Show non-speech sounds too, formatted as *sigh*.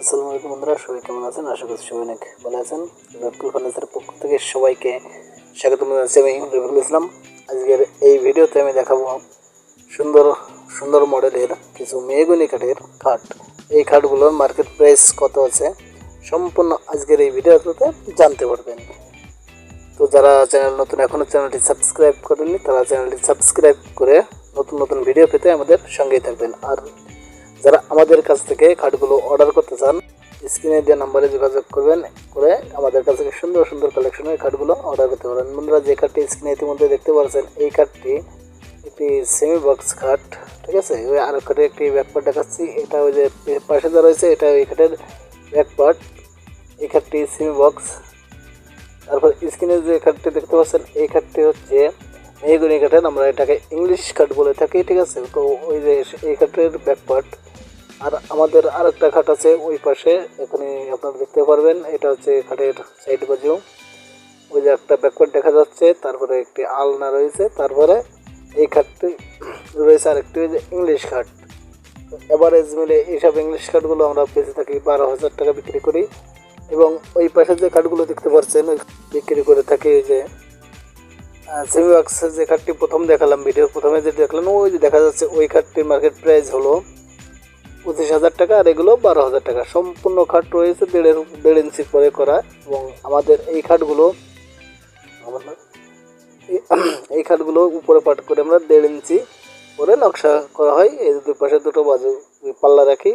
আসসালামু আলাইকুম বন্ধুরা, সবাই কেমন আছেন? আশা করছি সবাই অনেক ভালো আছেন। রবিকুল ফার্নিচারের পক্ষ থেকে সবাইকে স্বাগত জানাচ্ছি আমি রবিকুল ইসলাম। আজকের এই ভিডিওতে আমি দেখাবো সুন্দর সুন্দর মডেলের কিছু মেয়েগুনি কাঠের খাট। এই খাটগুলোর মার্কেট প্রাইস কত আছে? সম্পূর্ণ আজকের এই ভিডিওতে জানতে পারবেন। তো যারা চ্যানেল নতুন এখনও চ্যানেলটি সাবস্ক্রাইব করেননি, তারা চ্যানেলটি সাবস্ক্রাইব করে নতুন নতুন ভিডিও পেতে আমাদের সঙ্গেই থাকবেন। আর যারা আমাদের কাছ থেকে খাটগুলো অর্ডার করতে চান, স্ক্রিনে দেওয়া নাম্বারে যোগাযোগ করবেন করে আমাদের কাছ থেকে সুন্দর সুন্দর কালেকশনের খাটগুলো অর্ডার করতে পারেন। বন্ধুরা, যে খাটটি স্ক্রিনে ইতিমধ্যে দেখতে পাচ্ছেন, এই খাটটি একটি সেমি বক্স খাট ঠিক আছে? ওই আর খাটে একটি ব্যাকপার্ট দেখাচ্ছি। এটা ওই যে পাশে যা রয়েছে, এটা ওই খাটের ব্যাকপার্ট এই খাটটি সেমি বক্স তারপর স্ক্রিনে যে খাটটি দেখতে পাচ্ছেন, এই খাটটি হচ্ছে মেহগুনি কাঠের আমরা এটাকে ইংলিশ কাঠ বলে থাকি, ঠিক আছে? তো ওই যে এই কাঠের ব্যাকপার্ট আর আমাদের আরেকটা খাট আছে ওই পাশে, এখানে আপনারা দেখতে পারবেন, এটা হচ্ছে খাটের সাইড বাজু। ওই যে একটা ব্যাকপার্ট দেখা যাচ্ছে, তারপরে একটি আলনা রয়েছে, তারপরে এই খাটটি রয়েছে আরেকটি যে ইংলিশ খাট এভারেজ মিলে এইসব ইংলিশ কাঠগুলো আমরা বেঁচে থাকি বারো হাজার টাকা বিক্রি করি। এবং ওই পাশে যে কাঠগুলো দেখতে পাচ্ছেন বিক্রি করে থাকি ওই যে সেমি যে কাঠটি প্রথম দেখালাম ভিডিও প্রথমে যে দেখলাম ওই যে দেখা যাচ্ছে ওই কাঠটির মার্কেট প্রাইস হলো পঁচিশ হাজার টাকা আর এগুলো বারো হাজার টাকা। সম্পূর্ণ খাট রয়েছে দেড়ের দেড় ইঞ্চি করে করা এবং আমাদের এই খাটগুলো *clears throat* এই খাটগুলো উপরে পাট করে আমরা দেড় ইঞ্চি করে নকশা করা হয়। এই দুই পাশে দুটো বাজু পাল্লা রাখি।